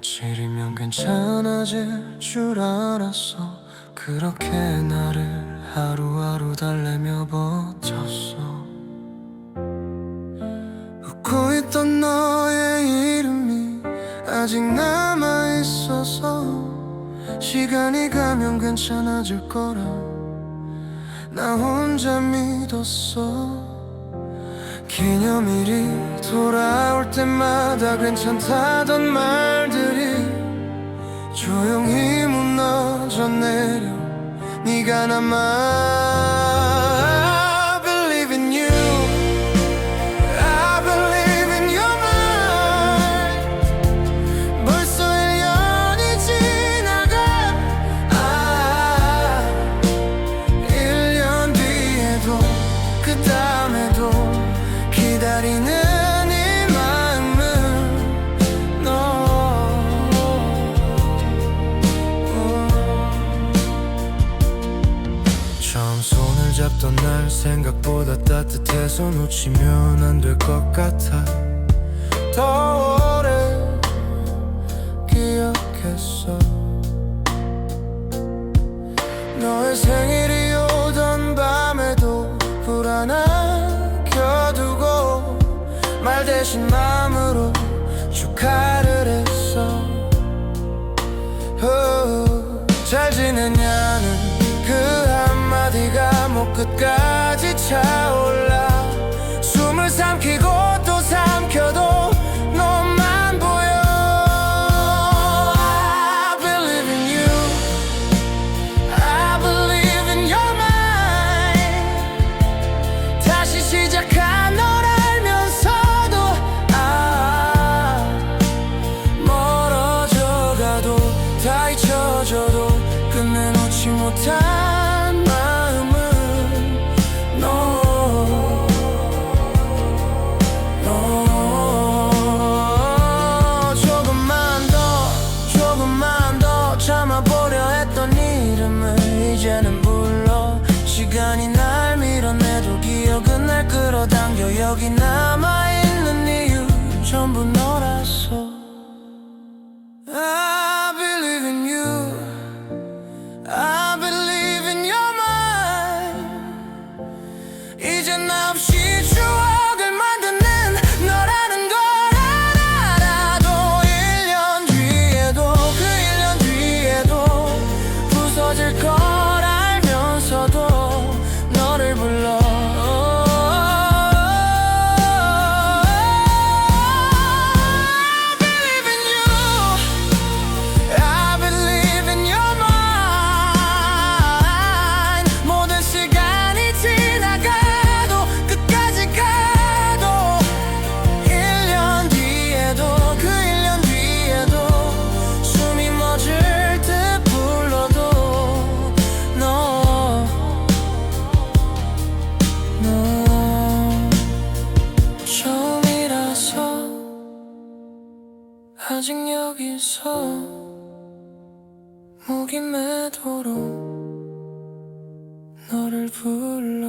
며칠이면 괜찮아질 줄 알았어. 그렇게 나를 하루하루 달래며 버텼어. 웃고 있던 너의 이름이 아직 남아있어서 시간이 가면 괜찮아질 거라. 나 혼자 믿었어. 기념일이 돌아올 때마다 괜찮다던 말들이 조용히 무너져 내려. 네가 남아 처음 손을 잡던 날 생각보다 따뜻해서 놓치면 안 될 것 같아. 더 오래 기억했어. 너의 생일이 오던 밤에도 불안하겨두고 말 대신 마음으로 축하를 했어. 어, 한마 이제는 불러. 시간이 날 밀어내도 기억은 날 끌어당겨. 여기 아직 여기서 목이 매도록 너를 불러